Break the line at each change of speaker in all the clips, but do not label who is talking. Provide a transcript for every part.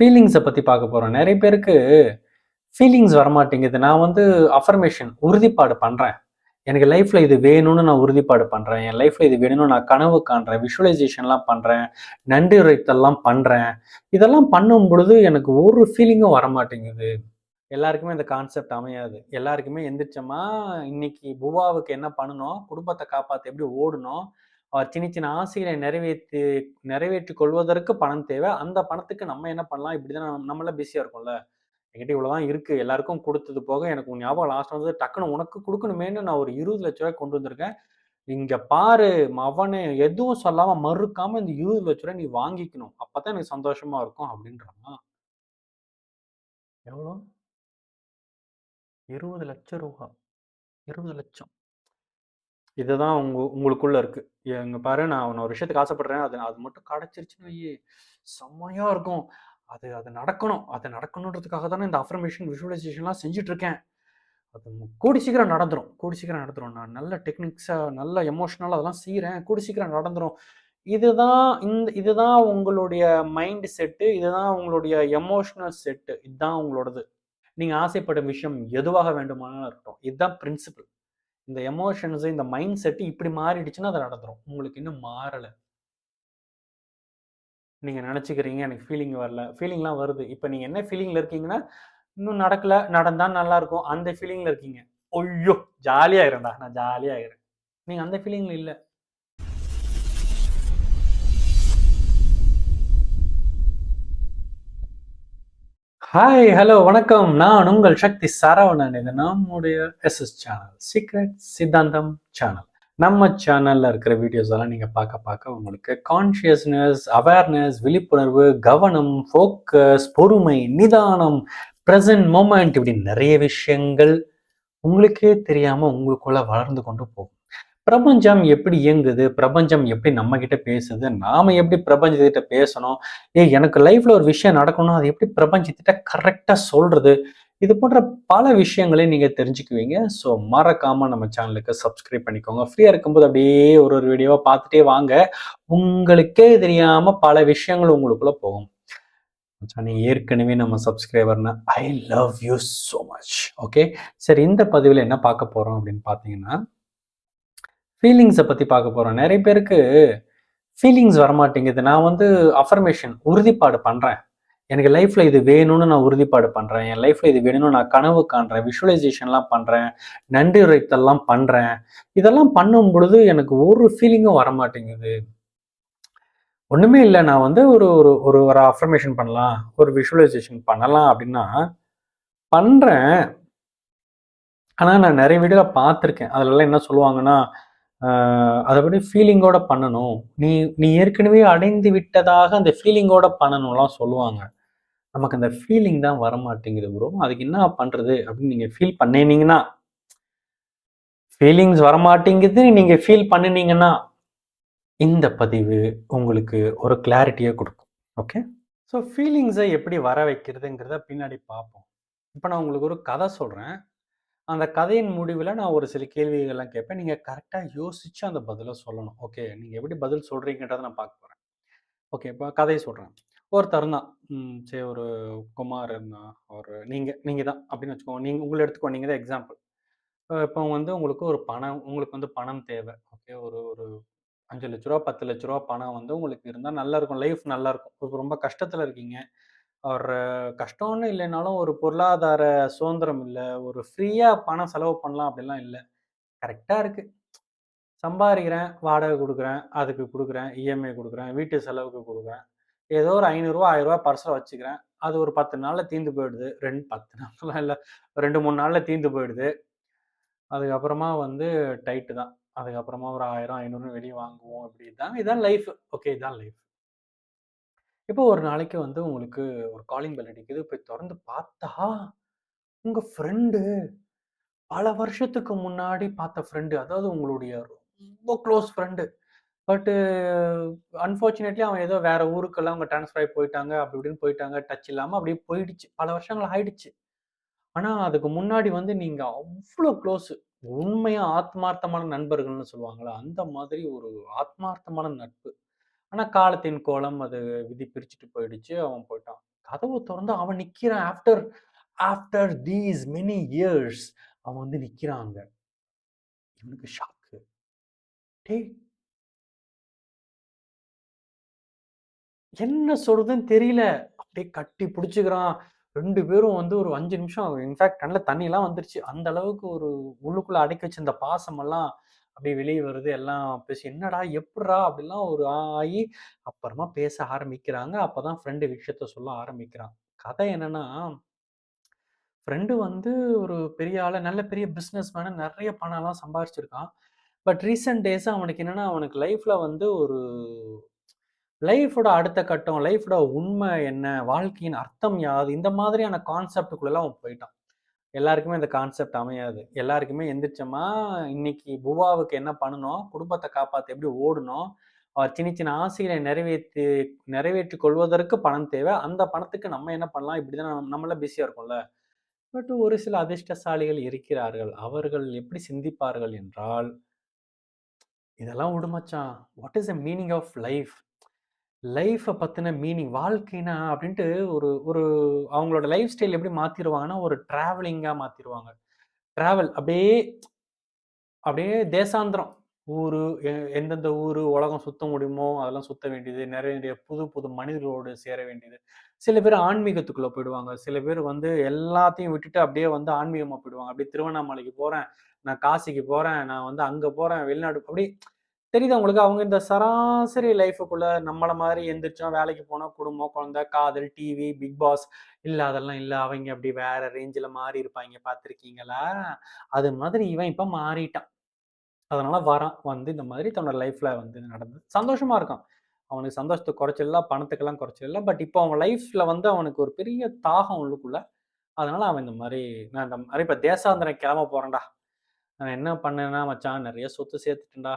ஃபீலிங்ஸை பற்றி பார்க்க போகிறோம் நிறைய பேருக்கு ஃபீலிங்ஸ் வரமாட்டேங்குது. நான் வந்து அஃபர்மேஷன் உறுதிப்பாடு பண்ணுறேன் எனக்கு லைஃப்பில் இது வேணும்னு நான் உறுதிப்பாடு பண்ணுறேன் என் லைஃப்பில் இது வேணும்னு நான் கனவு காண்றேன். விஷுவலைசேஷன்லாம் பண்ணுறேன் நன்றி உரைத்தல்லாம் பண்ணுறேன் இதெல்லாம் பண்ணும் பொழுது எனக்கு ஒரு ஃபீலிங்கும் வரமாட்டேங்குது. எல்லாருக்குமே இந்த கான்செப்ட் அமையாது. எல்லாருக்குமே எந்திரிச்சோமா, இன்னைக்கு புவாவுக்கு என்ன பண்ணணும்? குடும்பத்தை காப்பாற்ற எப்படி ஓடணும்? அவர் சின்ன சின்ன ஆசைகளை நிறைவேற்றி நிறைவேற்றிக் கொள்வதற்கு பணம் தேவை. அந்த பணத்துக்கு நம்ம என்ன பண்ணலாம்? இப்படிதான் நம்ம நம்மலாம் பிஸியா இருக்கும்ல என்கிட்ட இவ்வளவுதான் இருக்கு. எல்லாருக்கும் கொடுத்தது போக எனக்கு உன் ஞாபகம் லாஸ்ட் வந்தது டக்குனு உனக்கு கொடுக்கணுமேனு நான் ஒரு இருபது லட்ச ரூபாய் கொண்டு வந்திருக்கேன். இங்க பாரு அவனை எதுவும் சொல்லாம மறுக்காம இந்த இருபது லட்ச ரூபாய் நீ வாங்கிக்கணும். அப்பதான் எனக்கு சந்தோஷமா இருக்கும் அப்படின்றான். எவ்வளோ? இருபது லட்சம் ரூபா இருபது லட்சம் இதுதான் உங்க உங்களுக்குள்ள இருக்கு. இங்க பாரு நான் நான் ஒரு விஷயத்துக்கு ஆசைப்படுறேன். அது அது மட்டும் கிடைச்சிருச்சுன்னு வையி, செம்மையா இருக்கும். அது அது நடக்கணும். அது நடக்கணுன்றதுக்காக தானே இந்த அஃபர்மேஷன், விஷுவலைசேஷன்லாம் செஞ்சுட்டு இருக்கேன். அது கூடி சீக்கிரம் நடந்துடும் கூடி சீக்கிரம் நடந்துடும் நான் நல்ல டெக்னிக்ஸாக நல்ல எமோஷனலாக அதெல்லாம் செய்கிறேன் கூடி சீக்கிரம் நடந்துடும் இதுதான் இந்த இதுதான் உங்களுடைய மைண்ட் செட்டு. இதுதான் உங்களுடைய எமோஷனல் செட்டு. இதுதான் உங்களோடது. நீங்கள் ஆசைப்படும் விஷயம் எதுவாக வேண்டுமானாலும் இருக்கட்டும். இதுதான் பிரின்சிபிள். இந்த எமோஷன்ஸ், இந்த மைண்ட் செட்டு இப்படி மாறிடுச்சுன்னா அது நடந்துடும் உங்களுக்கு இன்னும் மாறலை நீங்க நினச்சிக்கிறீங்க எனக்கு ஃபீலிங் வரல. ஃபீலிங்லாம் வருது. இப்ப நீங்க என்ன ஃபீலிங்ல இருக்கீங்கன்னா, இன்னும் நடக்கல. நடந்தா நல்லா இருக்கும். அந்த ஃபீலிங்ல இருக்கீங்க. ஐயோ! ஜாலியா ஆயிர்றேன்டா. நான் ஜாலியாக ஆயிர்றேன். நீங்க அந்த ஃபீலிங்கில் இல்லை ஹாய், ஹலோ, வணக்கம். நான் உங்கள் சக்தி சரவணன். இது நம்முடைய எஸ்எஸ் சேனல். சீக்ரெட் சித்தாந்தம் சேனல். நம்ம சேனல்ல இருக்கிற வீடியோஸ் எல்லாம் நீங்க பார்க்க பார்க்க உங்களுக்கு கான்ஷியஸ்னஸ், அவேர்னஸ், விழிப்புணர்வு, கவனம், ஃபோக்கஸ், பொறுமை, நிதானம், ப்ரெசன்ட் மூமெண்ட் இப்படி நிறைய விஷயங்கள் உங்களுக்கே தெரியாம உங்களுக்குள்ள வளர்ந்து கொண்டு போகும். பிரபஞ்சம் எப்படி இயங்குது? பிரபஞ்சம் எப்படி நம்ம கிட்ட பேசுது? நாம எப்படி பிரபஞ்சத்திட்ட பேசணும்? ஏ எனக்கு லைஃப்ல ஒரு விஷயம் நடக்கணும் அது எப்படி பிரபஞ்சத்திட்ட கரெக்டா சொல்றது? இது போன்ற பல விஷயங்களையும் நீங்க தெரிஞ்சுக்குவீங்க. ஸோ மறக்காம நம்ம சேனலுக்கு சப்ஸ்கிரைப் பண்ணிக்கோங்க. ஃப்ரீயா இருக்கும்போது அப்படியே ஒரு ஒரு வீடியோவா பார்த்துட்டே வாங்க. உங்களுக்கே தெரியாம பல விஷயங்கள் உங்களுக்குள்ள போகும். நீ ஏற்கனவே நம்ம சப்ஸ்கிரைபர்னா, I love you so much. Okay. சரி இந்த பதிவில் என்ன பார்க்க போறோம் அப்படின்னு பார்த்தீங்கன்னா, ஃபீலிங்ஸை பத்தி பார்க்க போகிறோம் நிறைய பேருக்கு ஃபீலிங்ஸ் வரமாட்டேங்குது. நான் வந்து அஃபர்மேஷன் உறுதிப்பாடு பண்றேன். எனக்கு லைஃப்ல இது வேணும்னு நான் உறுதிப்பாடு பண்றேன். என் லைஃப்ல இது வேணும்னு நான் கனவு காண்றேன். விஷுவலைசேஷன்லாம் பண்றேன். நன்றி உரைத்தல்லாம் பண்றேன். இதெல்லாம் பண்ணும் பொழுது எனக்கு ஒரு ஃபீலிங்கும் வரமாட்டேங்குது. ஒண்ணுமே இல்ல. நான் வந்து ஒரு ஒரு ஒரு ஒரு அஃபர்மேஷன் பண்ணலாம். ஒரு விஷுவலைசேஷன் பண்ணலாம் அப்படின்னா, பண்றேன். ஆனா நான் நிறைய வீடியோல பார்த்துருக்கேன். அதுலலாம் என்ன சொல்லுவாங்கன்னா, அதைப்படி ஃபீலிங்கோட பண்ணணும். நீ நீ ஏற்கனவே அடைந்து விட்டதாக அந்த ஃபீலிங்கோட பண்ணணும்லாம் சொல்லுவாங்க. நமக்கு அந்த ஃபீலிங் தான் வரமாட்டேங்குது ப்ரோ. அதுக்கு என்ன பண்ணுறது அப்படின்னு நீங்கள் ஃபீல் பண்ணினீங்கன்னா ஃபீலிங்ஸ் வரமாட்டேங்குது நீங்கள் ஃபீல் பண்ணுனீங்கன்னா, இந்த பதிவு உங்களுக்கு ஒரு கிளாரிட்டியை கொடுக்கும் ஓகே. ஸோ ஃபீலிங்ஸை எப்படி வர வைக்கிறதுங்கிறத பின்னாடி பார்ப்போம். இப்போ நான் உங்களுக்கு ஒரு கதை சொல்கிறேன் அந்த கதையின் முடிவில் நான் ஒரு சில கேள்விகள்லாம் கேட்பேன். நீங்கள் கரெக்டாக யோசிச்சு அந்த பதிலை சொல்லணும். ஓகே. நீங்கள் எப்படி பதில் சொல்கிறீங்கன்றதை நான் பார்க்க போகிறேன் ஓகே. இப்போ கதையை சொல்கிறேன் ஒருத்தர் இருந்தான். சரி ஒரு குமார் இருந்தான். ஒரு நீங்கள் நீங்கள் தான் அப்படின்னு வச்சுக்கோங்க. நீங்கள் உங்களை எடுத்துக்கோ. நீங்கள் தான் எக்ஸாம்பிள். இப்போ வந்து உங்களுக்கு ஒரு பணம் உங்களுக்கு வந்து பணம் தேவை. ஓகே. ஒரு ஒரு அஞ்சு லட்ச ரூபா பத்து லட்ச ரூபா பணம் வந்து உங்களுக்கு இருந்தால் நல்லா இருக்கும். லைஃப் நல்லா இருக்கும். ரொம்ப கஷ்டத்தில் இருக்கீங்க. அவர் கஷ்டம்னு இல்லைனாலும் ஒரு பொருளாதார சுதந்திரம் இல்லை ஒரு ஃப்ரீயாக பணம் செலவு பண்ணலாம் அப்படிலாம் இல்லை கரெக்டாக இருக்குது சம்பாதிக்கிறேன் வாடகை கொடுக்குறேன் அதுக்கு கொடுக்குறேன் இஎம்ஐ கொடுக்குறேன் வீட்டு செலவுக்கு கொடுக்குறேன் ஏதோ ஒரு ரூ. 500 ரூ. 1000 பர்ஸ்ல வச்சுக்கிறேன். அது ஒரு பத்து நாளில் தீர்ந்து போயிடுது. 2 10 நாள்லாம் இல்ல. 2, 3 நாள்ல தீர்ந்து போயிடுது. அதுக்கப்புறமா வந்து டைட்டு தான். அதுக்கப்புறமா ஒரு ஆயிரம் ஐநூறுன்னு வெளியே வாங்குவோம். அப்படி இதான் இதான் லைஃப். ஓகே. இதான் லைஃப். இப்போ ஒரு நாளைக்கு வந்து உங்களுக்கு ஒரு காலிங் பெல் அடிக்குது. போய் திறந்து பார்த்தா, உங்க ஃப்ரெண்டு பல வருஷத்துக்கு முன்னாடி பார்த்த ஃப்ரெண்டு. அதாவது உங்களுடைய ரொம்ப க்ளோஸ் ஃப்ரெண்டு. பட்டு அன்ஃபார்ச்சுனேட்லி அவன் ஏதோ வேற ஊருக்கெல்லாம் அவங்க ட்ரான்ஸ்ஃபர் ஆகி போயிட்டாங்க. அப்படி இப்படின்னு போயிட்டாங்க. டச் இல்லாமல் அப்படியே போயிடுச்சு. பல வருஷங்கள் ஆயிடுச்சு. ஆனால் அதுக்கு முன்னாடி வந்து நீங்கள் அவ்வளோ க்ளோஸ். உண்மையாக ஆத்மார்த்தமான நண்பர்கள்னு சொல்லுவாங்கல்ல, அந்த மாதிரி ஒரு ஆத்மார்த்தமான நட்பு. ஆனா காலத்தின் கோலம் அது விதி பிரிச்சுட்டு போயிடுச்சு. அவன் போயிட்டான். கதவு திறந்து அவன் நிக்கிறான். After after these many years அவன் வந்து நிக்கிறாங்க இவனுக்கு ஷாக்கு டே என்ன சொல்றதுன்னு தெரியல. அப்படியே கட்டி பிடிச்சிக்கிறான். ரெண்டு பேரும் வந்து ஒரு அஞ்சு நிமிஷம் இன்ஃபேக்ட் கண்ணில் தண்ணியெல்லாம் வந்துருச்சு. அந்த அளவுக்கு ஒரு உள்ளுக்குள்ள அடக்கி வச்சிருந்த பாசமெல்லாம் அப்படியே வெளியே வருது எல்லாம் பேசி என்னடா எப்படா அப்படிலாம் ஒரு ஆகி அப்புறமா பேச ஆரம்பிக்கிறாங்க. அப்போதான் ஃப்ரெண்டு விஷயத்த சொல்ல ஆரம்பிக்கிறான். கதை என்னன்னா ஃப்ரெண்டு வந்து ஒரு பெரிய ஆள நல்ல பெரிய பிஸ்னஸ் மேனு நிறைய பணம்லாம் சம்பாரிச்சிருக்கான். பட் ரீசெண்ட் டேஸாக அவனுக்கு என்னன்னா அவனுக்கு லைஃப்பில் வந்து ஒரு லைஃபோட அடுத்த கட்டம் லைஃபோட உண்மை என்ன வாழ்க்கையின் அர்த்தம் யாது இந்த மாதிரியான கான்செப்டுக்குள்ளெல்லாம் அவன் போயிட்டான். எல்லாருக்குமே இந்த கான்செப்ட் அமையாது. எல்லாருக்குமே எந்திரிச்சோமா இன்னைக்கு புவாவுக்கு என்ன பண்ணணும்? குடும்பத்தை காப்பாற்ற எப்படி ஓடணும்? அவர் சின்ன சின்ன ஆசைகளை நிறைவேற்றி நிறைவேற்றி கொள்வதற்கு பணம் தேவை. அந்த பணத்துக்கு நம்ம என்ன பண்ணலாம்? இப்படிதான் நம்ம நம்மளாம் பிஸியாக இருக்கும்ல. பட் ஒரு சில அதிர்ஷ்டசாலிகள் இருக்கிறார்கள். அவர்கள் எப்படி சிந்திப்பார்கள் என்றால் இதெல்லாம் விடுமச்சான் what is the meaning of life லைஃப்பை பற்றின மீனிங் வாழ்க்கைனா அப்படின்ட்டு ஒரு ஒரு அவங்களோட லைஃப் ஸ்டைல் எப்படி மாற்றிடுவாங்கன்னா ஒரு ட்ராவலிங்காக மாற்றிடுவாங்க ட்ராவல் அப்படியே அப்படியே தேசாந்திரம். ஊர் எந்தெந்த ஊர் உலகம் சுத்த முடியுமோ அதெல்லாம் சுத்த வேண்டியது. நிறைய நிறைய புது புது மனிதர்களோடு சேர வேண்டியது. சில பேர் ஆன்மீகத்துக்குள்ளே போயிடுவாங்க. சில பேர் வந்து எல்லாத்தையும் விட்டுட்டு அப்படியே வந்து ஆன்மீகமாக போயிடுவாங்க. அப்படியே திருவண்ணாமலைக்கு போகிறேன் நான் காசிக்கு போகிறேன் நான் வந்து அங்கே போகிறேன் வெளிநாடு அப்படி தெரியுது அவங்களுக்கு அவங்க இந்த சராசரி லைஃபுக்குள்ள நம்மள மாதிரி எந்திரிச்சோம் வேலைக்கு போனோம் குடும்பம் குழந்தை காதல் டிவி பிக் பாஸ் இல்லை அதெல்லாம் இல்லை. அவங்க அப்படி வேற ரேஞ்சில் மாறி இருப்பாங்க. பார்த்துருக்கீங்களா? அது மாதிரி இவன் இப்போ மாறிட்டான். அதனால வரான். வந்து இந்த மாதிரி தன்னோட லைஃப்ல வந்து நடந்து சந்தோஷமா இருக்கான். அவனுக்கு சந்தோஷத்துக்கு குறைச்சிடல பணத்துக்கெல்லாம் குறைச்சிடல பட் இப்போ அவன் லைஃப்ல வந்து அவனுக்கு ஒரு பெரிய தாகம் உள்ளுக்குள்ள. அதனால அவன் இந்த மாதிரி நான் இந்த மாதிரி இப்போ தேசாந்திரம் கிளம்ப போறேன்டா. நான் என்ன பண்ணேன்னா மச்சான் நிறைய சொத்து சேர்த்துட்டேன்டா.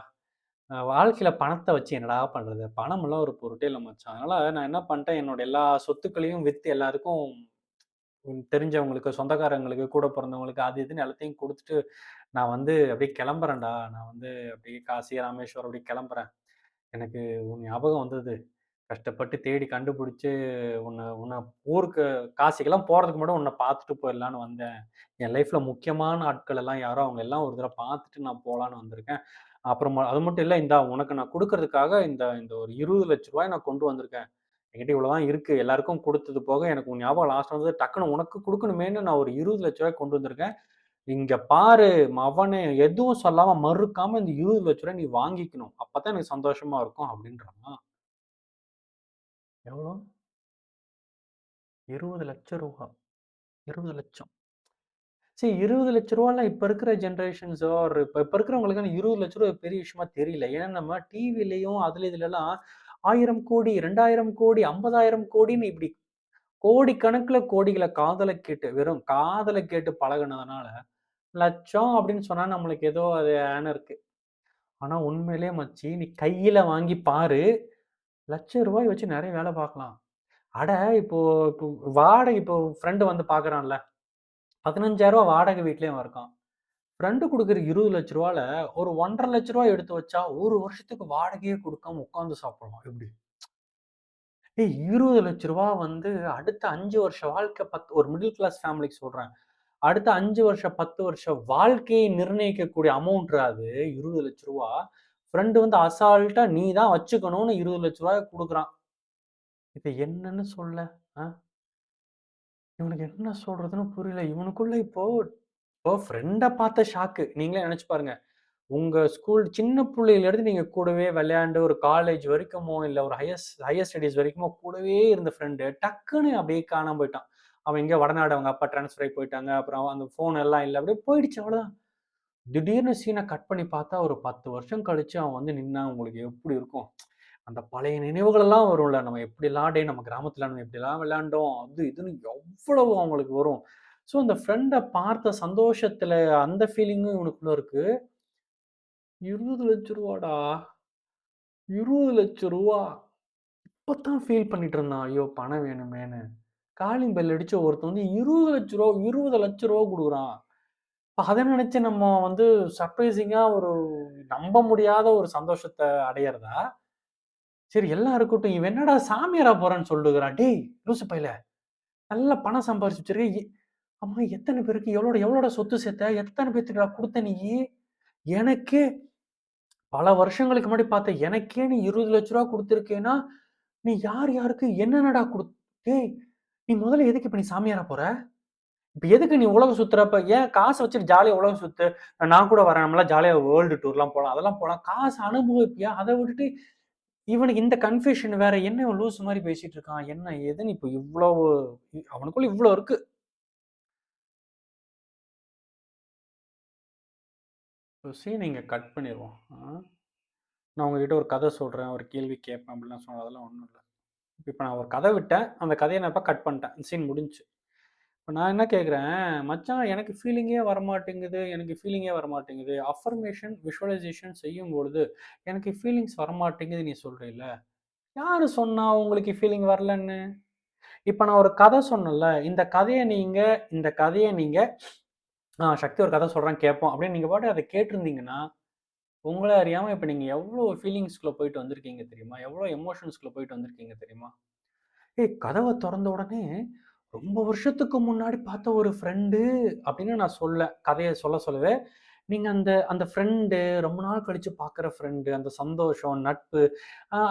வாழ்க்கையில பணத்தை வச்சு என்னடா பண்றது? பணமெல்லாம் ஒரு பொருட்டே இல்லை மச்சான். அதனால நான் என்ன பண்ணிட்டேன், என்னோட எல்லா சொத்துக்களையும் விற்று எல்லாருக்கும் தெரிஞ்சவங்களுக்கு, சொந்தக்காரங்களுக்கு, கூட பிறந்தவங்களுக்கு அது இதுன்னு எல்லாத்தையும் கொடுத்துட்டு நான் வந்து அப்படியே கிளம்புறேன்டா. நான் வந்து அப்படியே காசி, ராமேஸ்வரம் அப்படி கிளம்புறேன். எனக்கு உன் ஞாபகம் வந்தது. கஷ்டப்பட்டு தேடி கண்டுபிடிச்சு உன்னை உன்னை ஊருக்கு காசிக்கெல்லாம் போறதுக்கு முன்னாடி உன்னை பார்த்துட்டு போயிடலான்னு வந்தேன். என் லைஃப்ல முக்கியமான ஆட்கள் எல்லாம் யாரோ அவங்க எல்லாம் ஒரு தடவை பார்த்துட்டு நான் போகலான்னு வந்திருக்கேன். அப்புறம் அது மட்டும் இல்லை இந்தா உனக்கு நான் கொடுக்கறதுக்காக இந்த இந்த ஒரு இருபது லட்சரூபா நான் கொண்டு வந்திருக்கேன். என்கிட்ட இவ்வளோதான் இருக்கு. எல்லாருக்கும் கொடுத்தது போக எனக்கு ஞாபகம் லாஸ்ட் வந்தது டக்குனு உனக்கு கொடுக்கணுமேனு நான் ஒரு இருபது லட்சரூவா கொண்டு வந்திருக்கேன். இங்க பாரு அவனை எதுவும் சொல்லாம மறுக்காம இந்த இருபது லட்சரூவா நீ வாங்கிக்கணும். அப்பதான் எனக்கு சந்தோஷமா இருக்கும் அப்படின்றான். எவ்வளோ? இருபது லட்சம் ரூபா இருபது லட்சம் சரி இருபது லட்ச ரூபாலாம் இப்போ இருக்கிற ஜென்ரேஷன்ஸோ ஒரு இப்போ இப்போ இருக்கிறவங்களுக்கான இருபது லட்ச ரூபா பெரிய விஷயமா தெரியல. ஏன்னா நம்ம டிவிலையும் அதுல இதுலலாம் ஆயிரம் கோடி ரெண்டாயிரம் கோடி ஐம்பதாயிரம் கோடின்னு இப்படி கோடி கணக்கில் கோடிகளை காதலை கேட்டு வெறும் காதலை கேட்டு பழகினதுனால லட்சம் அப்படின்னு சொன்னால் நம்மளுக்கு ஏதோ அது ஆன இருக்கு. ஆனால் உண்மையிலே மச்சி நீ கையில் வாங்கி பாரு. லட்சம் ரூபாய் வச்சு நிறைய வேலை பார்க்கலாம். அட இப்போ இப்போ வாடகை இப்போ ஃப்ரெண்டு வந்து பார்க்குறான்ல. ரூபா வாடகை வீட்லேயும் இருக்கான். ஃப்ரெண்டு கொடுக்குற இருபது லட்ச ரூபால ஒரு ஒன்றரை லட்ச ரூபா எடுத்து வச்சா, ஒரு வருஷத்துக்கு வாடகையே கொடுக்காம உட்காந்து சாப்பிடலாம். எப்படி? ஏய் இருபது லட்ச ரூபா வந்து அடுத்த அஞ்சு வருஷ வாழ்க்கை பத்து ஒரு மிடில் கிளாஸ் ஃபேமிலிக்கு சொல்கிறேன் அடுத்த அஞ்சு வருஷம், பத்து வருஷம் வாழ்க்கையை நிர்ணயிக்கக்கூடிய அமௌண்ட் அது இருபது லட்ச ரூபா. ஃப்ரெண்டு வந்து அசால்ட்டா நீ தான் வச்சுக்கணும்னு இருபது லட்ச ரூபாய் கொடுக்குறான் இப்ப என்னன்னு சொல்ல? ஆ? இவனுக்கு என்ன சொல்றதுன்னு புரியல. இவனுக்குள்ள இப்போ இப்போ ஃப்ரெண்ட பார்த்த ஷாக்கு. நீங்களே நினைச்சு பாருங்க. உங்க ஸ்கூல் சின்ன புள்ளையிலேருந்து நீங்க கூடவே விளையாண்டு ஒரு காலேஜ் வரைக்குமோ, இல்ல ஒரு ஹையர் ஹையர் ஸ்டடீஸ் வரைக்குமோ கூடவே இருந்த ஃப்ரெண்டு டக்குன்னு அப்படியே காணாம போயிட்டான். அவன் எங்கேயோ வடநாடு அவங்க அப்பா ட்ரான்ஸ்ஃபர் ஆகி போயிட்டாங்க. அப்புறம் அந்த ஃபோன் எல்லாம் இல்லை அப்படியே போயிடுச்சு அவ்வளோதான். திடீர்னு சீனை கட் பண்ணி பார்த்தா ஒரு 10 வருஷம் கழிச்சு அவன் வந்து நின்னா உங்களுக்கு எப்படி இருக்கும்? அந்த பழைய நினைவுகளெல்லாம் வரும்ல. நம்ம எப்படிலாம் டே நம்ம கிராமத்தில் நம்ம எப்படிலாம் விளையாண்டோம். அது இதுன்னு எவ்வளவு அவங்களுக்கு வரும். ஸோ அந்த ஃப்ரெண்டை பார்த்த சந்தோஷத்தில் அந்த ஃபீலிங்கும் இவனுக்குள்ள இருக்கு. இருபது 20,00,000 ரூ. 20,00,000 இப்போத்தான் ஃபீல் பண்ணிட்டு இருந்தான். ஐயோ! பணம் வேணுமேன்னு. காலிங் பெல் அடித்த ஒருத்தன் வந்து இருபது லட்ச ரூபா இருபது லட்ச ரூபா கொடுக்குறான் இப்போ அதை நினச்சி நம்ம வந்து சர்ப்ரைசிங்காக ஒரு நம்ப முடியாத ஒரு சந்தோஷத்தை அடையிறதா சரி எல்லாம் இருக்கட்டும். இவன் என்னடா சாமியாரா போறான்னு சொல்லுகிறான். டேய் லூசு பையில நல்ல பணம் சம்பாரிச்சு வச்சிருக்க. அம்மா எத்தனை பேருக்கு எவ்வளோட எவ்வளோட சொத்து சேர்த்த? எத்தனை பேர்த்துக்கு கொடுத்த நீ? எனக்கே பல வருஷங்களுக்கு முன்னாடி பார்த்த எனக்கே நீ இருபது லட்ச ரூபா கொடுத்துருக்கேன்னா நீ யார் யாருக்கு என்னென்னடா கொடுத்தே நீ முதல்ல எதுக்கு இப்போ நீ சாமியாரா போற? இப்போ எதுக்கு நீ உலகம் சுத்துறப்ப ஏன் காசு வச்சுட்டு ஜாலியாக உலகம் சுத்து? நான் கூட வரேன். நம்மளாம் ஜாலியாக வேர்ல்டு டூர்லாம் போகலாம் அதெல்லாம் போகலாம் காசு அனுபவிப்பியா? அதை விட்டுட்டு இவனுக்கு இந்த கன்ஃபியூஷன் வேற என்ன லூஸ் மாதிரி பேசிட்டு இருக்கான்? என்ன ஏதுன்னு இப்போ இவ்வளவு அவனுக்குள்ள இவ்வளவு இருக்கு. சீன் இங்கே கட் பண்ணிடுவோம் நான் உங்ககிட்ட ஒரு கதை சொல்கிறேன் ஒரு கேள்வி கேட்பேன் அப்படிலாம் சொன்னதெல்லாம் அதெல்லாம் ஒன்றும் இல்லை. இப்போ நான் ஒரு கதை விட்டேன். அந்த கதையை நான் இப்போ கட் பண்ணிட்டேன். சீன் முடிஞ்சு. இப்போ நான் என்ன கேட்குறேன் மச்சான் எனக்கு ஃபீலிங்கே வரமாட்டேங்குது எனக்கு ஃபீலிங்கே வரமாட்டேங்குது. அஃபர்மேஷன் விஷுவலைசேஷன் செய்யும் பொழுது எனக்கு ஃபீலிங்ஸ் வரமாட்டேங்குது நீ சொல்கிறீல்ல யார் சொன்னா உங்களுக்கு ஃபீலிங் வரலன்னு? இப்போ நான் ஒரு கதை சொன்னேன்ல இந்த கதையை நீங்கள் இந்த கதையை நீங்கள் சக்தி ஒரு கதை சொல்கிறேன் கேட்போம் அப்படின்னு நீங்கள் பாட்டு அதை கேட்டிருந்தீங்கன்னா உங்களை அறியாமல் இப்போ நீங்கள் எவ்வளோ ஃபீலிங்ஸ்குள்ளே போயிட்டு வந்திருக்கீங்க தெரியுமா? எவ்வளோ எமோஷன்ஸ்குள்ளே போயிட்டு வந்திருக்கீங்க தெரியுமா? ஏய் கதவை திறந்த உடனே ரொம்ப வருஷத்துக்கு முன்னாடி பார்த்த ஒரு ஃப்ரெண்டு அப்படின்னு நான் சொல்ல கதையை சொல்ல சொல்லவே நீங்கள் அந்த அந்த ஃப்ரெண்டு ரொம்ப நாள் கழித்து பார்க்குற ஃப்ரெண்டு அந்த சந்தோஷம் நட்பு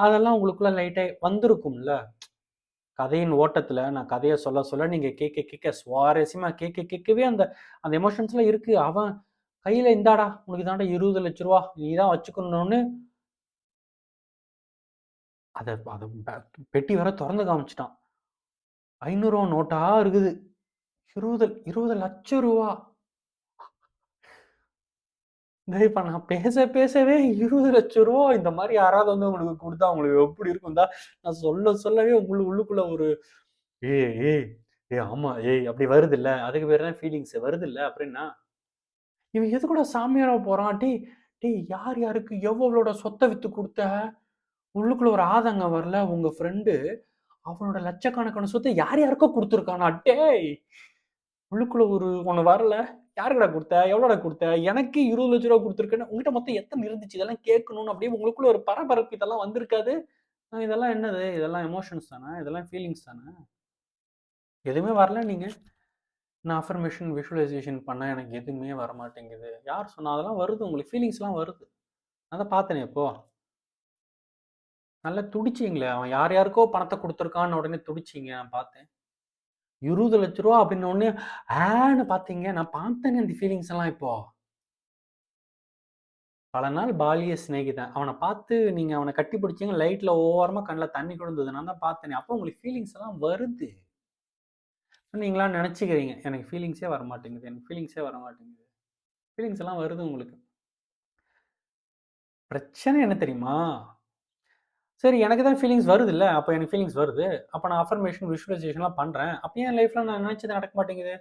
அதெல்லாம் உங்களுக்குள்ள லைட்டாக வந்திருக்கும்ல. கதையின் ஓட்டத்தில் நான் கதையை சொல்ல சொல்ல நீங்கள் கேட்க கேட்க சுவாரஸ்யமாக கேட்க கேட்கவே அந்த அந்த எமோஷன்ஸ்லாம் இருக்குது அவன் கையில் இந்தாடா உனக்கு தாண்டா இருபது லட்ச ரூபா நீ தான் வச்சுக்கணும்னு அதை அதை பெட்டி வர திறந்து காமிச்சிட்டான். ஐநூறுவா நோட்டா இருக்குது. இருபது இருபது லட்சம் ரூபா. இப்ப நான் பேச பேசவே இருபது லட்சம் ரூபா. இந்த மாதிரி யாராவது வந்து உங்களுக்கு கொடுத்தா உங்களுக்கு எப்படி இருக்கும்? தான் நான் சொல்ல சொல்லவே உங்களுக்கு உள்ளுக்குள்ள ஒரு ஏ ஏய் ஏ ஆமா ஏய் அப்படி வருது இல்ல அதுக்கு பேர் தான் ஃபீலிங்ஸ் வருது இல்ல அப்படின்னா இவன் எது கூட சாமியாரா போறான்? டே டேய் யார் யாருக்கு எவ்வளோட சொத்தை வித்து கொடுத்த? உள்ளுக்குள்ள ஒரு ஆதங்கம் வரல. உங்க ஃப்ரெண்டு அவனோட லட்சக்கணக்கான சொத்தை யார் யாருக்கோ கொடுத்துருக்கானா? டேய்! உள்ளுக்குள்ள ஒரு ஒன்று வரல. யாருக்கடா கொடுத்த? எவ்வளோடா கொடுத்த? எனக்கு இருபது லட்ச ரூபா கொடுத்துருக்கேன்னு உங்ககிட்ட மொத்தம் எத்தனை இருந்துச்சு? இதெல்லாம் கேட்கணும்னு அப்படியே உங்களுக்குள்ள ஒரு பரபரப்பு இதெல்லாம் வந்திருக்காது. இதெல்லாம் என்னது? இதெல்லாம் எமோஷன்ஸ் தானே? இதெல்லாம் ஃபீலிங்ஸ் தானே? எதுவுமே வரல நீங்கள் நான் அஃபர்மேஷன் விஷுவலைசேஷன் பண்ணால் எனக்கு எதுவுமே வர மாட்டேங்குது யார் சொன்னால் அதெல்லாம் வருது. உங்களுக்கு ஃபீலிங்ஸ்லாம் வருது. அதை பார்த்தேனே இப்போ. நல்லா துடிச்சிங்களே அவன் யார் யாருக்கோ பணத்தை கொடுத்துருக்கான்னு உடனே துடிச்சிங்க நான் பார்த்தேன். இருபது லட்ச ரூபா அப்படின்னு ஒன்று ஆன்னு பார்த்தீங்க நான் பார்த்தேனே அந்த ஃபீலிங்ஸ் எல்லாம் இப்போ. பல நாள் பாலிய சிநேகிதன். அவனை பார்த்து நீங்கள் அவனை கட்டி பிடிச்சிங்க லைட்டில் ஓரமாக கண்ணில் தண்ணி கொடுந்தது நான் தான் பார்த்தேனே அப்போ உங்களுக்கு ஃபீலிங்ஸ் எல்லாம் வருது. நீங்களாம் நினச்சிக்கிறீங்க. எனக்கு ஃபீலிங்ஸே வர மாட்டேங்குது எனக்கு ஃபீலிங்ஸே வர மாட்டேங்குது ஃபீலிங்ஸ் எல்லாம் வருது உங்களுக்கு. பிரச்சனை என்ன தெரியுமா? சரி எனக்கு தான் ஃபீலிங்ஸ் வருது இல்லை அப்போ எனக்கு ஃபீலிங்ஸ் வருது. அப்போ நான் அஃபர்மேஷன் விஷுவலைசேஷன்லாம் பண்ணுறேன் அப்போ என் லைஃப்பில் நான் நினச்சது நடக்க மாட்டேங்குது?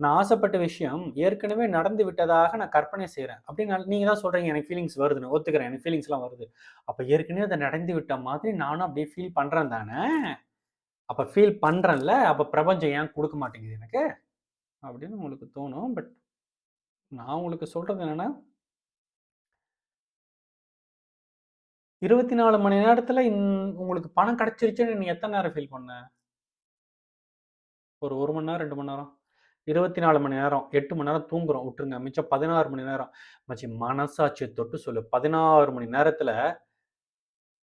நான் ஆசைப்பட்ட விஷயம் ஏற்கனவே நடந்து விட்டதாக நான் கற்பனை செய்கிறேன் அப்படின்னு நீங்கள் தான் சொல்கிறீங்க எனக்கு ஃபீலிங்ஸ் வருதுன்னு. ஒத்துக்கிறேன் எனக்கு ஃபீலிங்ஸ்லாம் வருது. அப்போ ஏற்கனவே அதை நடந்து விட்ட மாதிரி நானும் அப்படியே ஃபீல் பண்ணுறேன் தானே? அப்போ ஃபீல் பண்ணுறேன்ல அப்போ பிரபஞ்சம் ஏன் கொடுக்க மாட்டேங்குது எனக்கு? அப்படின்னு உங்களுக்கு தோணும். பட் நான் உங்களுக்கு சொல்கிறது என்னென்னா இருபத்தி நாலு மணி நேரத்துல உங்களுக்கு பணம் கிடைச்சிருச்சுன்னு நீ எத்தனை நேரம் ஃபீல் பண்ண? ஒரு ஒரு மணி நேரம் ரெண்டு மணி நேரம்? இருபத்தி நாலு மணி நேரம் எட்டு மணி நேரம் தூங்குறோம் விட்டுருங்க மிச்சம் பதினாறு மணி நேரம். மச்சி மனசாட்சியை தொட்டு சொல்லு. பதினாறு மணி நேரத்துல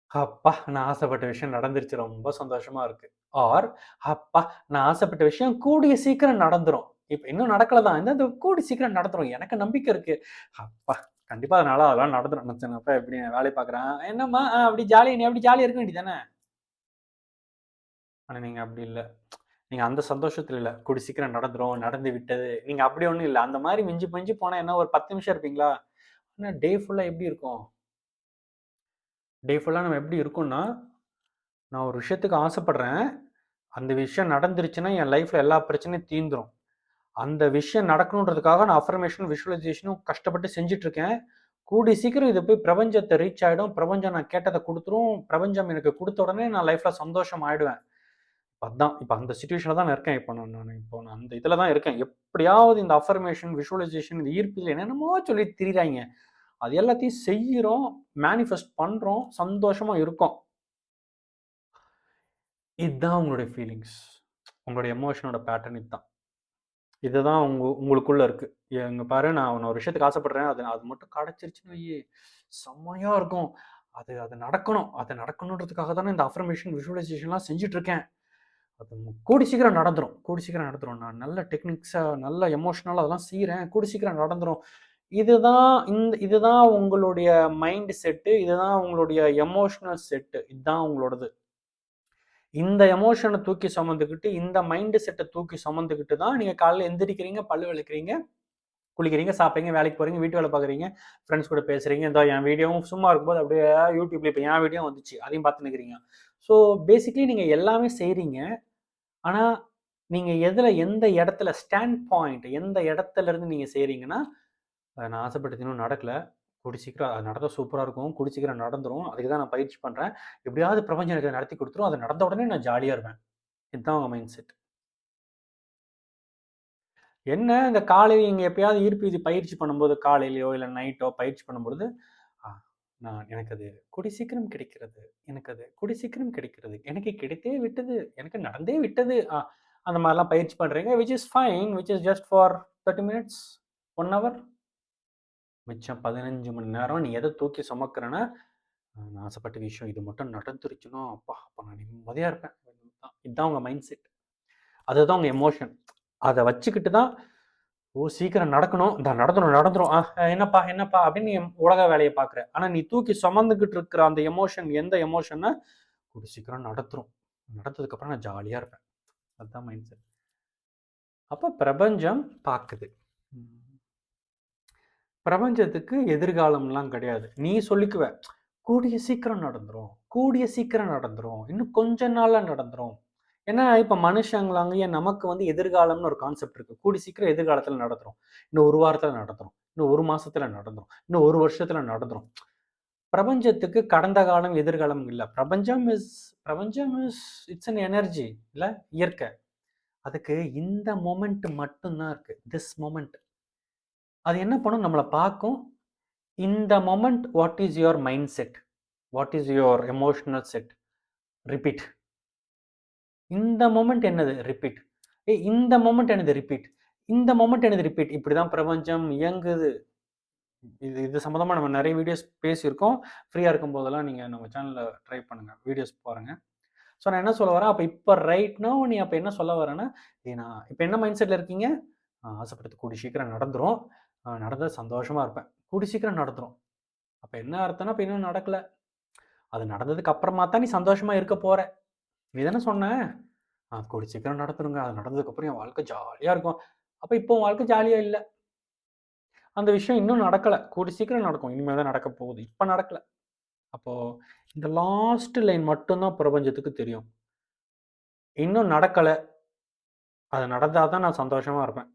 அப்பா நான் ஆசைப்பட்ட விஷயம் நடந்துருச்சு ரொம்ப சந்தோஷமா இருக்கு. ஆர் அப்பா நான் ஆசைப்பட்ட விஷயம் கூடிய சீக்கிரம் நடந்துரும். இப்ப இன்னும் நடக்கலதான். இந்த கூடி சீக்கிரம் நடந்துரும். எனக்கு நம்பிக்கை இருக்கு. அப்பா கண்டிப்பா அதனால அதெல்லாம் நடந்துடும் நினச்சேன் எப்படி வேலையை பார்க்குறேன்? என்னம்மா அப்படி ஜாலியாக நீ அப்படி ஜாலியாக இருக்க வேண்டியதானே ஆனால் நீங்கள் அப்படி இல்லை. நீங்கள் அந்த சந்தோஷத்தில் இல்லை. கூடி சீக்கிரம் நடந்துரும் நடந்து விட்டது. நீங்கள் அப்படி ஒன்றும் இல்லை. அந்த மாதிரி மிஞ்சி மிஞ்சி போனால் என்ன ஒரு பத்து நிமிஷம் இருப்பீங்களா? ஆனால் டே ஃபுல்லாக எப்படி இருக்கும்? டே ஃபுல்லாக நம்ம எப்படி இருக்கோம்னா நான் ஒரு விஷயத்துக்கு ஆசைப்படுறேன். அந்த விஷயம் நடந்துருச்சுன்னா என் லைஃப்பில் எல்லா பிரச்சனையும் தீந்துரும் அந்த விஷயம் நடக்கணுன்றதுக்காக நான் அஃபர்மேஷன் விஷுவலைசேஷனும் கஷ்டப்பட்டு செஞ்சுட்டு இருக்கேன் கூடி சீக்கிரம் இது போய் பிரபஞ்சத்தை ரீச் ஆகிடும் பிரபஞ்சம் நான் கேட்டதை கொடுத்துரும். பிரபஞ்சம் எனக்கு கொடுத்த உடனே நான் லைஃப்பில் சந்தோஷம் ஆயிடுவேன். அதான் இப்போ அந்த சுச்சுவேஷனில் தான் நான் இருக்கேன். இப்போ நான் நான் இப்போ நான் அந்த இதில் தான் இருக்கேன். எப்படியாவது இந்த அஃபர்மேஷன் விஷுவலைசேஷன் இந்த ஈர்ப்பில் என்னென்னமோ சொல்லி திரிகிறாங்க அது எல்லாத்தையும் செய்கிறோம் மேனிஃபெஸ்ட் பண்ணுறோம் சந்தோஷமாக இருக்கும். இதுதான் உங்களுடைய ஃபீலிங்ஸ் உங்களுடைய எமோஷனோட பேட்டர்ன் இதுதான். இதுதான் உங்க உங்களுக்குள்ள இருக்கு. எங்க பாரு நான் ஒரு விஷயத்துக்கு ஆசைப்படுறேன். அது அது மட்டும் கிடைச்சிருச்சுன்னு வையே. செம்மையா இருக்கும். அது அது நடக்கணும். அது நடக்கணுன்றதுக்காக தானே இந்த அஃபர்மேஷன் விஷுவலைசேஷன்லாம் செஞ்சுட்டு இருக்கேன் அது கூடி சீக்கிரம் நடந்துரும். கூடி சீக்கிரம் நடந்துடும் நான் நல்ல டெக்னிக்ஸாக நல்ல எமோஷனலாக அதெல்லாம் செய்கிறேன் கூடி சீக்கிரம் நடந்துடும் இதுதான் இந்த இதுதான் உங்களுடைய மைண்ட் செட்டு இதுதான் உங்களுடைய எமோஷனல் செட்டு இதுதான் உங்களோடது. இந்த எமோஷனை தூக்கி சுமந்துக்கிட்டு இந்த மைண்டு செட்டை தூக்கி சுமந்துக்கிட்டு தான் நீங்கள் காலையில் எந்திரிக்கிறீங்க பல்லு விளக்குறீங்க குளிக்கிறீங்க சாப்பிட்றீங்க வேலைக்கு போகிறீங்க வீட்டு வேலை பார்க்குறீங்க ஃப்ரெண்ட்ஸ் கூட பேசுகிறீங்க இந்த என் வீடியோவும் சும்மா இருக்கும்போது அப்படியே யூடியூப்ல இப்போ என் வீடியோ வந்துச்சு அதையும் பார்த்து நிற்கிறீங்க ஸோ பேசிக்லி நீங்கள் எல்லாமே செய்கிறீங்க ஆனால் நீங்கள் எதில் எந்த இடத்துல ஸ்டாண்ட் பாயிண்ட் எந்த இடத்துல இருந்து நீங்கள் செய்கிறீங்கன்னா நான் ஆசைப்பட்டது இன்னும் நடக்கலை. கூடி சீக்கிரம் அது நடந்தால் சூப்பராக இருக்கும். கூடி சீக்கிரம் நடந்துடும் அதுக்கு தான் நான் பயிற்சி பண்ணுறேன் எப்படியாவது பிரபஞ்சம் எனக்கு நடத்தி கொடுத்துரும். அது நடந்த உடனே நான் ஜாலியாக இருப்பேன். இதுதான் அவங்க மைண்ட் செட் என்ன? இந்த காலையில் இங்கே எப்பயாவது ஈர்ப்பு இது பயிற்சி பண்ணும்போது காலையிலையோ இல்லை நைட்டோ பயிற்சி பண்ணும்பொழுது நான் எனக்கு அது குடி சீக்கிரம் கிடைக்கிறது. எனக்கு அது குடி சீக்கிரம் கிடைக்கிறது. எனக்கு கிடைத்தே விட்டது. எனக்கு நடந்தே விட்டது. அந்த மாதிரிலாம் பயிற்சி பண்ணுறீங்க which is fine which is just for thirty minutes one hour மிச்சம் பதினஞ்சு மணி நேரம் நீ எதை தூக்கி சுமக்கிறேன்னா நான் ஆசைப்பட்ட விஷயம். இது மட்டும் நடந்துருச்சுன்னா அப்பா அப்போ நான் நிம்மதியாக இருப்பேன். இதுதான் உங்கள் மைண்ட் செட் அதுதான் உங்கள் எமோஷன் அதை வச்சுக்கிட்டு தான் ஓ சீக்கிரம் நடக்கணும். இந்த நடந்துடும் நடந்துடும் ஆ என்னப்பா என்னப்பா அப்படின்னு நீ உலக வேலையை பார்க்குற. ஆனால் நீ தூக்கி சுமந்துக்கிட்டு இருக்கிற அந்த எமோஷன் எந்த எமோஷன்னா ஒரு சீக்கிரம் நடத்துரும் நடந்ததுக்கப்புறம் நான் ஜாலியாக இருப்பேன். அதுதான் மைண்ட் செட் அப்போ பிரபஞ்சம் பார்க்குது பிரபஞ்சத்துக்கு எதிர்காலம்லாம் கிடையாது. நீ சொல்லிக்குவ கூடிய சீக்கிரம் நடந்துரும் கூடிய சீக்கிரம் நடந்துரும் இன்னும் கொஞ்ச நாள்ல நடந்துரும். ஏன்னா இப்ப மனுஷங்களாங்க நமக்கு வந்து எதிர்காலம்னு ஒரு கான்செப்ட் இருக்கு. கூடி சீக்கிரம் எதிர்காலத்துல நடந்துரும். இன்னும் ஒரு வாரத்துல நடந்துரும் இன்னும் ஒரு மாசத்துல நடந்துரும் இன்னும் ஒரு வருஷத்துல நடந்துரும். பிரபஞ்சத்துக்கு கடந்த காலம் எதிர்காலம் இல்லை. பிரபஞ்சம் இஸ் பிரபஞ்சம் இஸ் இட்ஸ் அன் எனர்ஜி இல்லை இயற்கை. அதுக்கு இந்த மொமெண்ட் மட்டும்தான் இருக்கு. திஸ் மொமெண்ட் அது என்ன பண்ணும்? நம்மளை பார்க்கும். இந்த moment what is your mind set what is your emotional set repeat இந்த மொமெண்ட் என்னது? ரிப்பீட் ஏ இந்த மொமெண்ட் என்னது? ரிப்பீட் இந்த மொமெண்ட் எனது ரிப்பீட் இப்படி தான் பிரபஞ்சம் இயங்குது. இது இது சம்மந்தமாக நம்ம நிறைய வீடியோஸ் பேசியிருக்கோம். ஃப்ரீயாக இருக்கும் போதெல்லாம் நீங்கள் நம்ம சேனலில் ட்ரை பண்ணுங்கள் வீடியோஸ் பாருங்கள் ஸோ நான் என்ன சொல்ல வரேன்? அப்போ இப்போ ரைட்னா நீ அப்போ என்ன சொல்ல வரேன்னா ஏ நான் இப்போ என்ன மைண்ட் செட்டில் இருக்கீங்க? ஆ, ஆசைப்பட்டது கூடி சீக்கிரம் நடந்துரும். நடந்த சந்தோஷமாக இருப்பேன். கூடி சீக்கிரம் நடத்துகிறோம் அப்போ என்ன அர்த்தம்னா இப்போ இன்னும் நடக்கலை. அது நடந்ததுக்கு அப்புறமா தான் நீ சந்தோஷமாக இருக்க போகிற நீ தானே சொன்ன. ஆ கூடி சீக்கிரம் நடத்துருங்க அது நடந்ததுக்கப்புறம் என் வாழ்க்கை ஜாலியாக இருக்கும். அப்போ இப்போ வாழ்க்கை ஜாலியாக இல்லை. அந்த விஷயம் இன்னும் நடக்கலை. கூடி சீக்கிரம் நடக்கும். இனிமேல் தான் நடக்க போகுது. இப்போ நடக்கலை. அப்போது இந்த லாஸ்ட் லைன் மட்டும்தான் பிரபஞ்சத்துக்கு தெரியும். இன்னும் நடக்கலை. அது நடந்தால் தான் நான் சந்தோஷமாக இருப்பேன்.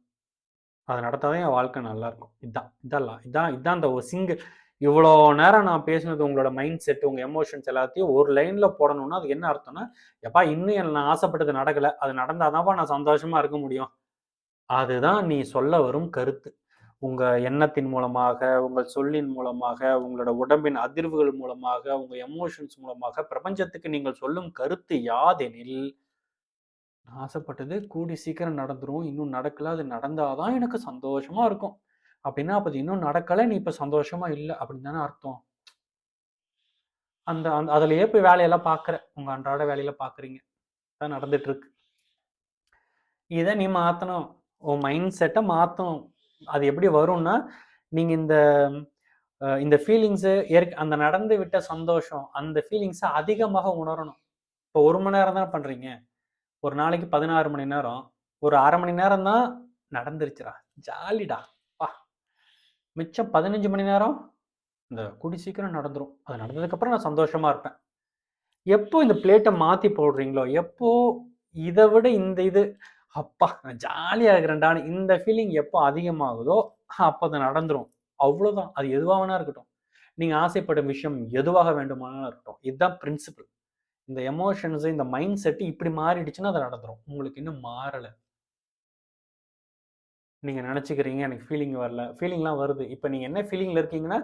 அதை நடத்தாதான் என் வாழ்க்கை நல்லா இருக்கும் இதான் இதெல்லாம் இதான் இதான் இந்த ஒரு சிங்கிள் இவ்வளோ நேரம் நான் பேசினது உங்களோட மைண்ட் செட் உங்கள் எமோஷன்ஸ் எல்லாத்தையும் ஒரு லைனில் போடணும்னா அது என்ன அர்த்தம்னா எப்பா இன்னும் நான் ஆசைப்பட்டது நடக்கலை. அது நடந்தாதான்ப்பா நான் சந்தோஷமாக இருக்க முடியும். அதுதான் நீ சொல்ல வரும் கருத்து. உங்கள் எண்ணத்தின் மூலமாக உங்கள் சொல்லின் மூலமாக உங்களோட உடம்பின் அதிர்வுகள் மூலமாக உங்கள் எமோஷன்ஸ் மூலமாக பிரபஞ்சத்துக்கு நீங்கள் சொல்லும் கருத்து யாதெனில் நான் ஆசைப்பட்டது கூடி சீக்கிரம் நடந்துரும். இன்னும் நடக்கல அது நடந்தாதான் எனக்கு சந்தோஷமா இருக்கும். அப்படின்னா அப்போ அது இன்னும் நடக்கலை நீ இப்போ சந்தோஷமா இல்லை அப்படின்னு தானே அர்த்தம். அந்த அந்த அதுலயே போய் வேலையெல்லாம் பார்க்குற உங்க அன்றாட வேலையில பாக்குறீங்க. தான் நடந்துட்டு இருக்கு இதை நீ மாத்தணும். உன் மைண்ட் செட்டை மாத்தணும் அது எப்படி வரும்னா நீங்க இந்த இந்த ஃபீலிங்ஸு ஏற்க அந்த நடந்து விட்ட சந்தோஷம் அந்த ஃபீலிங்ஸை அதிகமாக உணரணும். இப்போ ஒரு மணி நேரம் தானே பண்ணுறீங்க ஒரு நாளைக்கு பதினாறு மணி நேரம். ஒரு அரை மணி நேரம் தான் நடந்துருச்சுடா. ஜாலிடா. வா மிச்சம் பதினஞ்சு மணி நேரம் இந்த குடி சீக்கிரம் நடந்துடும் அது நடந்ததுக்கப்புறம் நான் சந்தோஷமாக இருப்பேன். எப்போ இந்த பிளேட்டை மாற்றி போடுறீங்களோ எப்போ இதை விட இந்த இது அப்பா நான் ஜாலியாக இருக்கிறேன்டான்னு இந்த ஃபீலிங் எப்போ அதிகமாகுதோ அப்போ அது நடந்துடும் அவ்வளோதான் அது எதுவாக வேணா இருக்கட்டும். நீங்கள் ஆசைப்படும் விஷயம் எதுவாக வேண்டுமானாலும் இருக்கட்டும். இதுதான் பிரின்சிபல் இந்த எமோஷன்ஸ் இந்த மைண்ட் செட்டு இப்படி மாறிடுச்சுன்னா அது நடந்துடும் உங்களுக்கு இன்னும் மாறலை. நீங்கள் நினச்சிக்கிறீங்க எனக்கு ஃபீலிங் வரல. ஃபீலிங்லாம் வருது. இப்போ நீங்கள் என்ன ஃபீலிங்கில் இருக்கீங்கன்னா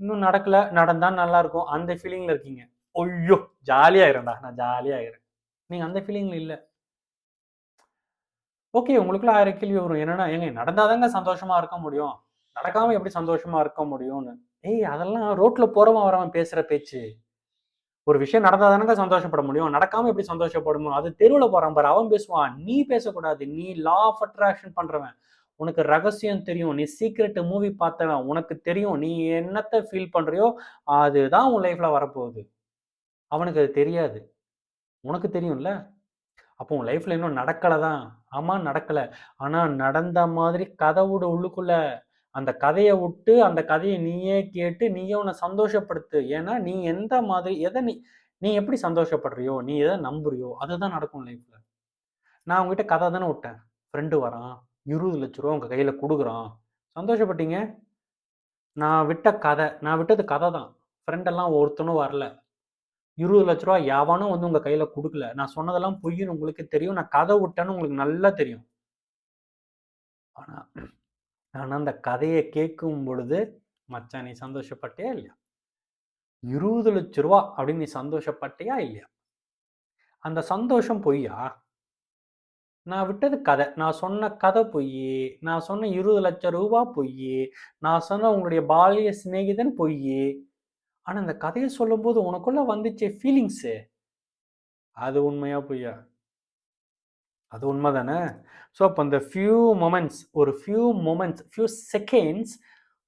இன்னும் நடக்கல நடந்தால் நல்லா இருக்கும். அந்த ஃபீலிங்கில் இருக்கீங்க. ஐயோ! ஜாலியாகிறேன்டா நான் ஜாலியாகிறேன் நீங்கள் அந்த ஃபீலிங்கில் இல்லை. ஓகே உங்களுக்குள்ள ஆயிரம் கேள்வி வரும். என்னன்னா ஏங்க நடந்தாதாங்க சந்தோஷமா இருக்க முடியும். நடக்காம எப்படி சந்தோஷமா இருக்க முடியும்னு. ஏய் அதெல்லாம் ரோட்ல போறவன் வரவன் பேசுற பேச்சு. ஒரு விஷயம் நடந்தாதானங்க சந்தோஷப்பட முடியும்? நடக்காம எப்படி சந்தோஷப்படணும் அது தெருவில் போறான் பாரு அவன் பேசுவான். நீ பேசக்கூடாது. நீ லா ஆஃப் அட்ராக்ஷன் பண்றவன். உனக்கு ரகசியம் தெரியும். நீ சீக்ரெட் மூவி பார்த்தவன். உனக்கு தெரியும். நீ என்னத்தை ஃபீல் பண்றியோ அதுதான் உன் லைஃப்ல வரப்போகுது. அவனுக்கு அது தெரியாது. உனக்கு தெரியும்ல? அப்போ உன் லைஃப்ல இன்னும் நடக்கலை தான் ஆமா நடக்கலை. ஆனா நடந்த மாதிரி கதவோட உள்ளுக்குள்ள அந்த கதையை விட்டு அந்த கதையை நீயே கேட்டு நீயே உன்னை சந்தோஷப்படுத்து. ஏன்னா நீ எந்த மாதிரி எதை நீ நீ எப்படி சந்தோஷப்படுறியோ நீ எதை நம்புறியோ அதுதான் நடக்கும் லைஃப்ல நான் உங்ககிட்ட கதை தானே விட்டேன். ஃப்ரெண்டு வரான் இருபது லட்ச ரூபா உங்க கையில கொடுக்குறான். சந்தோஷப்பட்டீங்க? நான் விட்ட கதை நான் விட்டது கதை தான். ஃப்ரெண்டெல்லாம் ஒருத்தனும் வரல. இருபது லட்ச ரூபா யாவானும் வந்து உங்க கையில கொடுக்கல. நான் சொன்னதெல்லாம் பொய்ன்னு உங்களுக்கு தெரியும். நான் கதை விட்டேன்னு உங்களுக்கு நல்லா தெரியும். ஆனா ஆனால் அந்த கதையை கேட்கும் பொழுது மச்சான் நீ சந்தோஷப்பட்டியா இல்லையா? இருபது லட்ச ரூபா அப்படின்னு நீ சந்தோஷப்பட்டியா இல்லையா? அந்த சந்தோஷம் பொய்யா? நான் விட்டது கதை. நான் சொன்ன கதை பொய் நான் சொன்ன இருபது லட்சம் ரூபா பொய் நான் சொன்ன உங்களுடைய பாலிய சிநேகிதன் பொய் ஆனால் அந்த கதையை சொல்லும்போது உனக்குள்ள வந்துச்சு ஃபீலிங்ஸு அது உண்மையா பொய்யா? அது உண்மை தானே ஸோ அப்போ அந்த ஃபியூ மொமெண்ட்ஸ் ஒரு ஃபியூ மொமெண்ட்ஸ் ஃபியூ செகண்ட்ஸ்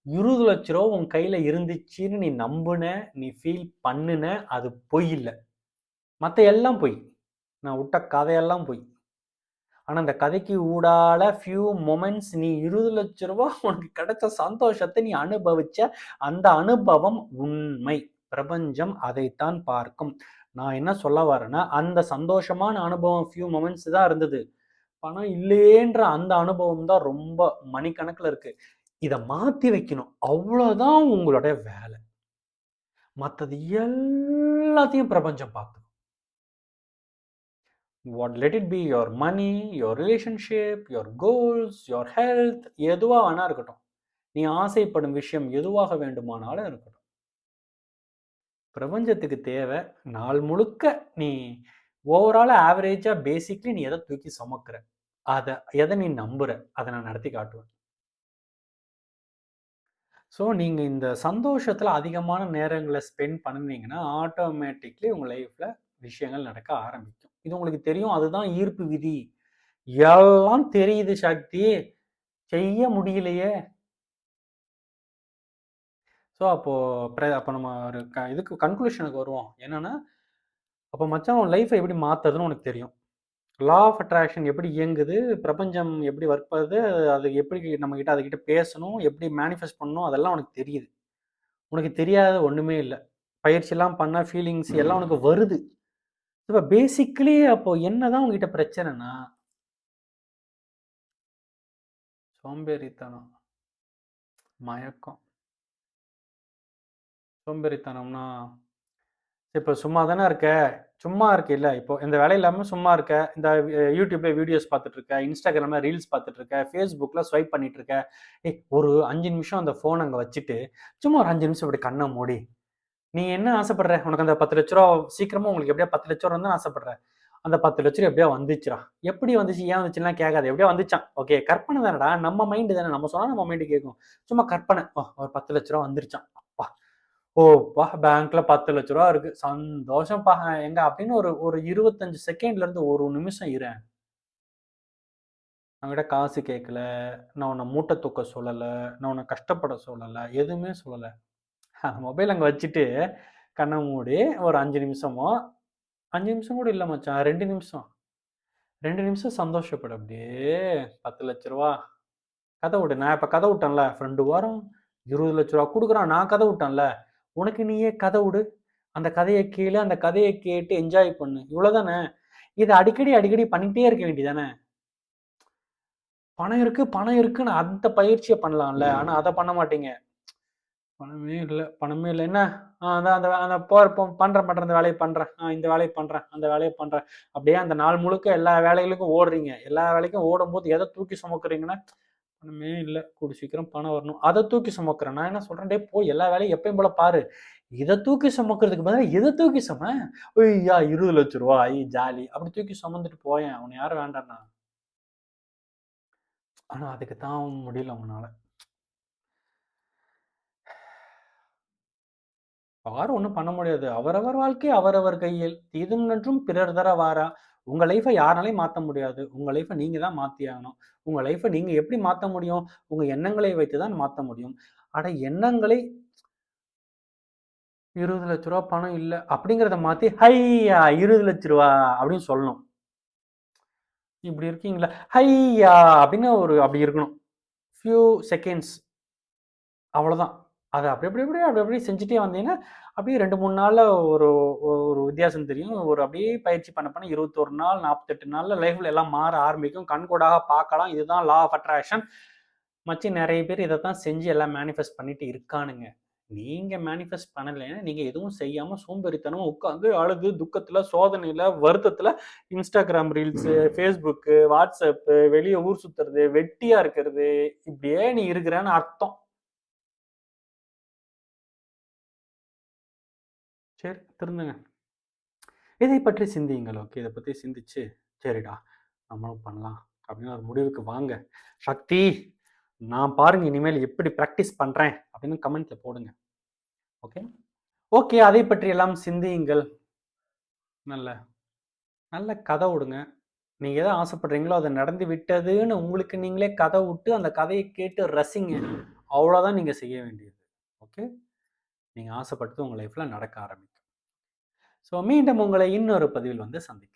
இருபது லட்ச ரூபா உன் கையில் இருந்துச்சுன்னு நீ நம்புன நீ ஃபீல் பண்ணுன அது பொய் இல்லை. மற்ற எல்லாம் பொய். நான் விட்ட கதையெல்லாம் பொய். ஆனால் அந்த கதைக்கு ஊடால ஃபியூ மொமெண்ட்ஸ் நீ இருபது லட்ச ரூபா உனக்கு கிடைச்ச சந்தோஷத்தை நீ அனுபவிச்ச அந்த அனுபவம் உண்மை. பிரபஞ்சம் அதைத்தான் பார்க்கும். நான் என்ன சொல்ல வரேன்னா அந்த சந்தோஷமான அனுபவம் ஃபியூ மொமெண்ட்ஸ் தான் இருந்தது. பணம் இல்லையேன்ற அந்த அனுபவம் தான் ரொம்ப மணிக்கணக்கில் இருக்கு. இதை மாற்றி வைக்கணும். அவ்வளோதான் உங்களுடைய வேலை. மற்றது எல்லாத்தையும் பிரபஞ்சம் பார்த்து what let it be your money your relationship your goals your health எதுவாக வேணா இருக்கட்டும். நீ ஆசைப்படும் விஷயம் எதுவாக வேண்டுமானாலும் இருக்கட்டும். பிரபஞ்சத்துக்கு தேவை நாள் முழுக்க நீ ஓவரால் ஆவரேஜாக பேசிக்லி நீ எதை தூக்கி சுமக்கிற? அதை எதை நீ நம்புற? அதை நான் நடத்தி காட்டுவேன். ஸோ நீங்கள் இந்த சந்தோஷத்தில் அதிகமான நேரங்களை ஸ்பெண்ட் பண்ணினீங்கன்னா ஆட்டோமேட்டிக்லி உங்கள் லைஃப்பில் விஷயங்கள் நடக்க ஆரம்பிக்கும். இது உங்களுக்கு தெரியும். அதுதான் ஈர்ப்பு விதி. எல்லாம் தெரியுது சக்தி. செய்ய முடியலையே. ஸோ அப்போது அப்போ நம்ம ஒரு க இதுக்கு கன்க்ளூஷனுக்கு வருவோம். என்னென்னா அப்போ மச்சான் உன் லைஃப்பை எப்படி மாற்றுறதுன்னு உனக்கு தெரியும். லா ஆஃப் அட்ராக்ஷன் எப்படி இயங்குது பிரபஞ்சம் எப்படி வற்பது அது எப்படி நம்மக்கிட்ட அதுக்கிட்ட பேசணும் எப்படி மேனிஃபெஸ்ட் பண்ணணும் அதெல்லாம் உனக்கு தெரியுது. உனக்கு தெரியாத ஒன்றுமே இல்லை. பயிற்சியெல்லாம் பண்ணால் ஃபீலிங்ஸ் எல்லாம் உனக்கு வருது. இப்போ பேசிக்கலி அப்போ என்னதான் உங்ககிட்ட பிரச்சனைனா சோம்பேறித்தனம் மயக்கம். சோம்பேறித்தனம்னா இப்போ சும்மா தானே இருக்க? சும்மா இருக்கு இல்லை இப்போ இந்த வேலை இல்லாமல் சும்மா இருக்க? இந்த யூடியூப்ல வீடியோஸ் பார்த்துட்டு இருக்க? இன்ஸ்டாகிராம்ல ரீல்ஸ் பார்த்துட்டு இருக்க? ஃபேஸ்புக்கில் ஸ்வைப் பண்ணிட்டு இருக்க? ஏ ஒரு அஞ்சு நிமிஷம் அந்த ஃபோன் அங்கே வச்சுட்டு சும்மா ஒரு அஞ்சு நிமிஷம் இப்படி கண்ணை மூடி. நீ என்ன ஆசைப்படுற? உனக்கு அந்த பத்து லட்ச ரூபா சீக்கிரமா உங்களுக்கு எப்படியா பத்து லட்ச ரூபா வந்து ஆசைப்படுற? அந்த பத்து லட்ச ரூபா எப்படியா வந்துச்சுரா எப்படி வந்துச்சு? ஏன் வந்துச்சுலாம் கேட்காது. எப்படியா வந்துச்சான்? ஓகே கற்பனை தானடா. நம்ம மைண்டு தானே. நம்ம சொன்னா நம்ம மைண்டு கேட்கும் சும்மா கற்பனை. ஒரு பத்து லட்ச ரூபா வந்துருச்சான் ஓப்பா பேங்க்ல பத்து லட்ச ரூபா இருக்கு. சந்தோஷம்ப்பா எங்க அப்படின்னு ஒரு ஒரு இருபத்தஞ்சு செகண்ட்ல இருந்து ஒரு நிமிஷம் இறேன் அவங்ககிட்ட காசு கேட்கல நான் உன்னை மூட்டை தூக்க சொல்லலை. நான் உன்னை கஷ்டப்பட சொல்லலை. எதுவுமே சொல்லலை. அந்த மொபைல் அங்கே வச்சுட்டு கண்ணை மூடி ஒரு அஞ்சு நிமிஷமோ அஞ்சு நிமிஷம் கூட இல்லை மச்சான். ரெண்டு நிமிஷம். ரெண்டு நிமிஷம் சந்தோஷப்படு அப்படியே. பத்து லட்ச ரூபா. கதை விட்டு நான் இப்போ கதை விட்டேன்ல. ஃப்ரெண்டு வாரம் இருபது லட்ச ரூபா கொடுக்குறான். நான் கதை விட்டேன்ல. உனக்கு நீயே கதை விடு. அந்த கதையை கீழே அந்த கதையை கேட்டு என்ஜாய் பண்ணு. இவ்வளோதானே இதை அடிக்கடி அடிக்கடி பண்ணிக்கிட்டே இருக்க வேண்டியதானே பணம் இருக்கு பணம் இருக்குன்னு அந்த பயிற்சியை பண்ணலாம்ல. ஆனால் அதை பண்ண மாட்டீங்க. பணமே இல்லை பணமே இல்லை. என்ன? அதான் அந்த அந்த போகிற பண்ணுறேன் பண்ணுறேன் அந்த வேலையை பண்ணுறேன் ஆ இந்த வேலையை பண்ணுறேன் அந்த வேலையை பண்ணுறேன் அப்படியே அந்த நாள் முழுக்க எல்லா வேலைகளுக்கும் ஓடுறீங்க. எல்லா வேலைக்கும் ஓடும்போது எதை தூக்கி சுமக்குறீங்கன்னா பணமே இல்லை. கூடி சீக்கிரம் பணம் வரணும். அதை தூக்கி சுமக்கிறேன். நான் என்ன சொல்கிறேன் டே போய் எல்லா வேலையும் எப்பயும் போல பாரு. இதை தூக்கி சுமக்கிறதுக்கு பதிலாக இதை தூக்கி சும? ஐயா இருபது லட்ச ரூபா ஐ ஜாலி. அப்படி தூக்கி சுமந்துட்டு போயேன். அவனை யாரும் வேண்டாண்ணா ஆனா அதுக்கு தான் முடியல அவனால யாரும் ஒன்றும் பண்ண முடியாது. அவரவர் வாழ்க்கை அவரவர் கையில். தீதும் நன்றும் பிறர் தர வாரா. உங்க லைஃப்பை யாராலையும் மாற்ற முடியாது. உங்க லைஃப்பை நீங்க தான் மாற்றி ஆகணும். உங்க லைஃப்பை நீங்க எப்படி மாத்த முடியும்? உங்க எண்ணங்களை வைத்து தான் மாற்ற முடியும். அட எண்ணங்களை இருபது லட்ச ரூபா பணம் இல்லை அப்படிங்கிறத மாத்தி, "ஹையா ரூ. 20,00,000" அப்படின்னு சொல்லணும். இப்படி இருக்கீங்களா? "ஹையா" அப்படின்னு ஒரு அப்படி இருக்கணும். Few seconds. அவ்வளோதான். அதை அப்படி அப்படி அப்படியே அப்படி அப்படியே செஞ்சுட்டே வந்தீங்கன்னா, அப்படியே ரெண்டு மூணு நாளில் ஒரு ஒரு வித்தியாசம் தெரியும். ஒரு அப்படியே பயிற்சி பண்ண பண்ண 21 நாள், நாற்பத்தெட்டு நாளில் லைஃப்பில் எல்லாம் மாற ஆரம்பிக்கும். கண்கூடாக பார்க்கலாம். இதுதான் லா ஆஃப் அட்ராக்ஷன். மச்சி நிறைய பேர் இதை தான் செஞ்சு எல்லாம் மேனிஃபெஸ்ட் பண்ணிட்டு இருக்கானுங்க. நீங்கள் மேனிஃபெஸ்ட் பண்ணலைன்னா, நீங்கள் எதுவும் செய்யாமல் சோம்பேறித்தனம் உட்காந்து அழுது, துக்கத்தில் சோதனையில் வருத்தத்தில் இன்ஸ்டாகிராம் ரீல்ஸு, ஃபேஸ்புக்கு வாட்ஸ்அப்பு வெளியே ஊர் சுற்றுறது வெட்டியாக இருக்கிறது, இப்படியே நீ இருக்கிறான்னு அர்த்தம். சரி, திருந்துங்க. இதை பற்றி சிந்தியுங்கள். ஓகே. இதை பற்றி சிந்திச்சு, சரிடா நம்மளும் பண்ணலாம் அப்படின்னு ஒரு முடிவுக்கு வாங்க. சக்தி, நான் பாருங்க இனிமேல் எப்படி ப்ராக்டிஸ் பண்ணுறேன் அப்படின்னு கமெண்ட்ல போடுங்க. ஓகே. ஓகே. அதை பற்றி எல்லாம் சிந்தியுங்கள். நல்ல நல்ல கதை விடுங்க. நீங்க எதை ஆசைப்படுறீங்களோ, அது நடந்து விட்டதுன்னு உங்களுக்கு நீங்களே கதை விட்டு, அந்த கதையை கேட்டு ரசிங்க. அவ்வளோதான் நீங்க செய்ய வேண்டியது. ஓகே. நீங்க ஆசைப்பட்டது உங்க லைஃப்ல நடக்க ஆரம்பிக்கும். ஸோ மீண்டும் உங்களை இன்னொரு பதிவில் வந்து சந்திக்கிறேன்.